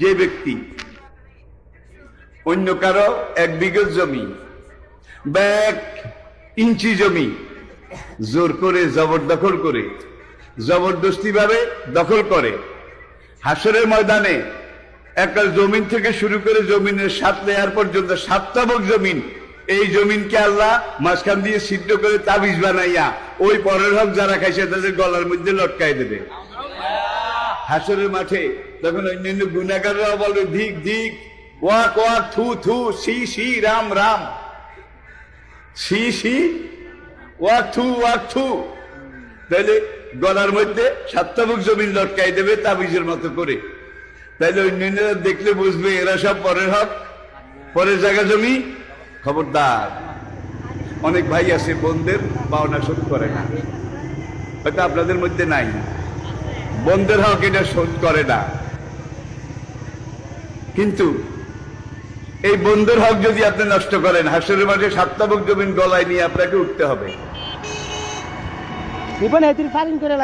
যে ব্যক্তি অন্য কারও এক বিঘা জমি বা ইঞ্চি জমি জোর করে জবরদখল করে জবরদস্তি ভাবে দখল করে, হাসরের ময়দানে একটা জমিন থেকে শুরু করে জমিনের সাত লেয়ার পর্যন্ত সাতটাবক জমিন, এই জমিনকে আল্লাহ মাঝখান দিয়ে সিদ্ধ করে তাবিজ বানাইয়া, ওই পরের হক যারা খাইছে তাদের গলার মধ্যে লটকাই দেবে। হাসরের মাঠে তখন অন্যান্য গুণাগাররাও বলবে, ধিক ধিক, ওয়াক ওয়াক, থু থু সি সি রাম রাম। সি সি ওয়াক, থু ওয়াক, থু। তাহলে গলার মধ্যে সাতটাবুক জমিন লটকাই দেবে তাবিজের মতো করে। তাইলে অন্যান্যরা দেখলে বুঝবে, এরা সব পরের হক, পরের জায়গা জমি। খবরদার, অনেক ভাই আছে, বোনদের পাওনা শোধ করে না। হয়তো আপনাদের মধ্যে নাই। বন্ধের হক এটা শোধ করে না। কিন্তু এই বন্ধের হক যদি আপনি নষ্ট করেন, হাসরের মাঝে সাতটাবক জমিন গলায় নিয়ে আপনাকে উঠতে হবে। করে